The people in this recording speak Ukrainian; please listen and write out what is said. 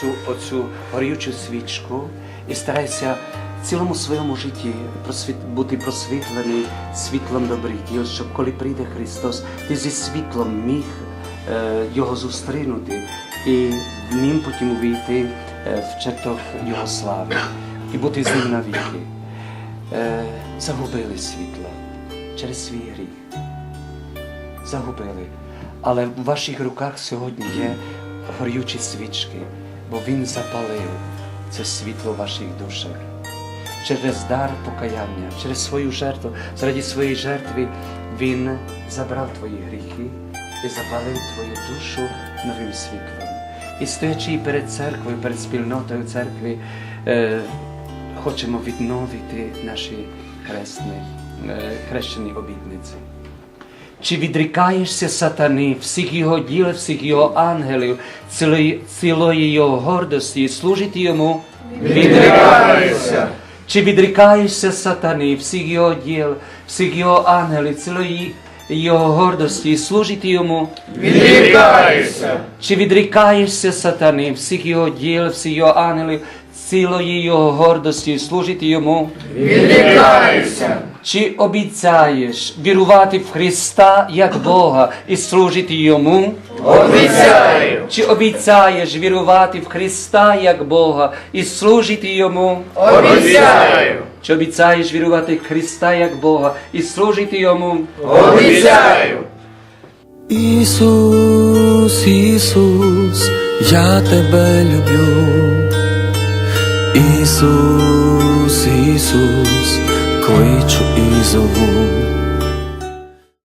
цю оцю горючу свічку і старайся в цілому своєму житті просвіт, бути просвітлений світлом добриті, Ось щоб коли прийде Христос, ти зі світлом міг е, його зустрінути і ним потім увійти е, в чертог Його слави і бути з ним навіки. Е, загубили світло через свій гріх. Загубили. Але в ваших руках сьогодні є горючі свічки, бо Він запалив це світло в ваших душах. Через дар покаяння, через свою жертву, заради своєї жертви Він забрав твої гріхи і запалив твою душу новим світлом. І стоячи перед церквою, перед спільнотою церкви, е, хочемо відновити наші хресні, е, хрещені обітниці. Чи відрікаєшся сатани, всіх його діл, всіх його ангелів, цілої, цілої його гордості, і служити йому? Відрікаєшся. Чи відрікаєшся сатани, всіх його діл, всіх його ангелів, цілої його гордості, і служити йому? Відрікаєшся, Чи відрікаєшся сатани, всіх його діл, всіх його ангелів, цілої його гордості, служити йому? відрікаєшся, Чи обіцяєш вірувати в Христа як Бога і служити Йому? обіцяю, Чи обіцяєш вірувати в Христа як Бога і служити Йому? обіцяю, Чи обіцяєш вірувати в Христа як Бога і служити Йому? обіцяю, Ісус, Ісус, я тебе люблю. Ісус, Ісус, кличу і зову.